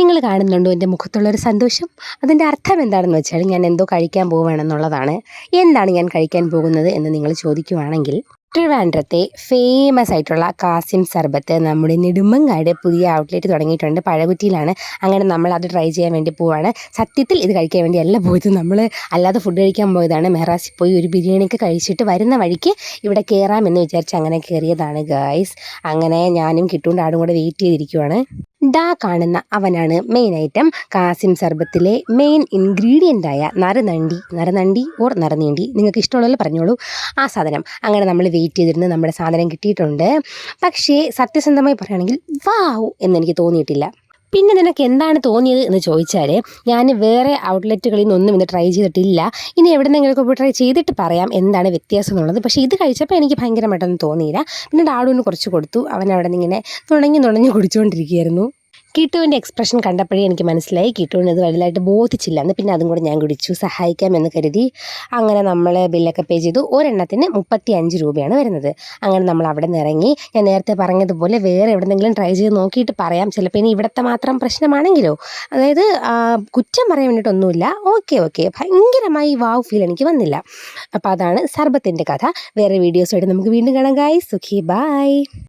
നിങ്ങൾ കാണുന്നുണ്ടോ എന്റെ മുഖത്തുള്ളൊരു സന്തോഷം? അതിന്റെ അർത്ഥം എന്താണെന്ന് വെച്ചാൽ ഞാൻ എന്തോ കഴിക്കാൻ പോവുകയാണെന്നുള്ളതാണ്. എന്താണ് ഞാൻ കഴിക്കാൻ പോകുന്നത് എന്ന് നിങ്ങൾ ചോദിക്കുവാണെങ്കിൽ ട്രിവാൻഡ്രത്തെ ഫേമസ് ആയിട്ടുള്ള കാസിം സർബത്ത് നമ്മുടെ നെടുമ്പങ്കാട് പുതിയ ഔട്ട്ലെറ്റ് തുടങ്ങിയിട്ടുണ്ട്. പഴകുറ്റിയിലാണ്. അങ്ങനെ നമ്മൾ അത് ട്രൈ ചെയ്യാൻ വേണ്ടി പോവാണ് സത്യത്തിൽ ഇത് കഴിക്കാൻ വേണ്ടി അല്ല പോയത്. നമ്മൾ അല്ലാതെ ഫുഡ് കഴിക്കാൻ പോയതാണ്. മെഹ്റാസിൽ പോയി ഒരു ബിരിയാണിയൊക്കെ കഴിച്ചിട്ട് വരുന്ന വഴിക്ക് ഇവിടെ കയറാമെന്ന് വിചാരിച്ച് അങ്ങനെ കയറിയതാണ് ഗായ്സ് അങ്ങനെ ഞാനും കിട്ടുകൊണ്ട് ആടും കൂടെ വെയിറ്റ് ചെയ്തിരിക്കുവാണ്. ദാ കാണുന്ന അവനാണ് മെയിൻ ഐറ്റം കാസിം സർബത്തിലെ മെയിൻ ഇൻഗ്രീഡിയന്റായ നറുനണ്ടി. നറുനണ്ടി ഓർ നറുനീണ്ടി. നിങ്ങൾക്ക് ഇഷ്ടമുള്ളത് പറഞ്ഞോളൂ. ആ സാധനം. അങ്ങനെ നമ്മൾ വെയിറ്റ് ചെയ്തിരുന്ന് നമ്മുടെ സാധനം കിട്ടിയിട്ടുണ്ട്. പക്ഷേ സത്യസന്ധമായി പറയുകയാണെങ്കിൽ വാവ് എന്നെനിക്ക് തോന്നിയിട്ടില്ല. പിന്നെ നിനക്ക് എന്താണ് തോന്നിയത് എന്ന് ചോദിച്ചാൽ ഞാൻ വേറെ ഔട്ട്ലെറ്റുകളിൽ നിന്നൊന്നും ഇത് ട്രൈ ചെയ്തിട്ടില്ല. ഇനി എവിടെന്നെങ്കിലുമൊക്കെ പോയി ട്രൈ ചെയ്തിട്ട് പറയാം എന്താണ് വ്യത്യാസം എന്നുള്ളത്. പക്ഷേ ഇത് കഴിച്ചപ്പോൾ എനിക്ക് ഭയങ്കരമായിട്ടൊന്നും തോന്നിയില്ല. പിന്നെ ഡാഡുവിന് കുറച്ച് കൊടുത്തു. അവൻ അവിടെ നിന്ന് ഇങ്ങനെ നുണഞ്ഞ് നുണഞ്ഞ് കുടിച്ചുകൊണ്ടിരിക്കുകയായിരുന്നു കിട്ടുവിന്റെ എക്സ്പ്രഷൻ കണ്ടപ്പോഴേ എനിക്ക് മനസ്സിലായി. കിട്ടുവിന് ഇത് വലുതായിട്ട് ബോധിച്ചില്ല. എന്ന് പിന്നെ അതും കൂടെ ഞാൻ കുടിച്ചു സഹായിക്കാമെന്ന് കരുതി അങ്ങനെ നമ്മൾ ബില്ലൊക്കെ പേ ചെയ്തു. ഒരെണ്ണത്തിന് മുപ്പത്തി അഞ്ച് രൂപയാണ് വരുന്നത്. അങ്ങനെ നമ്മൾ അവിടെ നിന്ന് ഇറങ്ങി. ഞാൻ നേരത്തെ പറഞ്ഞതുപോലെ വേറെ എവിടെന്നെങ്കിലും ട്രൈ ചെയ്ത് നോക്കിയിട്ട് പറയാം. ചിലപ്പോൾ ഇനി ഇവിടുത്തെ മാത്രം പ്രശ്നമാണെങ്കിലോ. അതായത് കുറ്റം പറയാൻ വേണ്ടിയിട്ടൊന്നുമില്ല. ഓക്കെ ഓക്കെ ഭയങ്കരമായി വാവ് ഫീൽ എനിക്ക് വന്നില്ല. അപ്പോൾ അതാണ് സർബത്തിന്റെ കഥ. വേറെ വീഡിയോസ് ആയിട്ട് നമുക്ക് വീണ്ടും കാണാം ഗായ് സുഖി ബായ്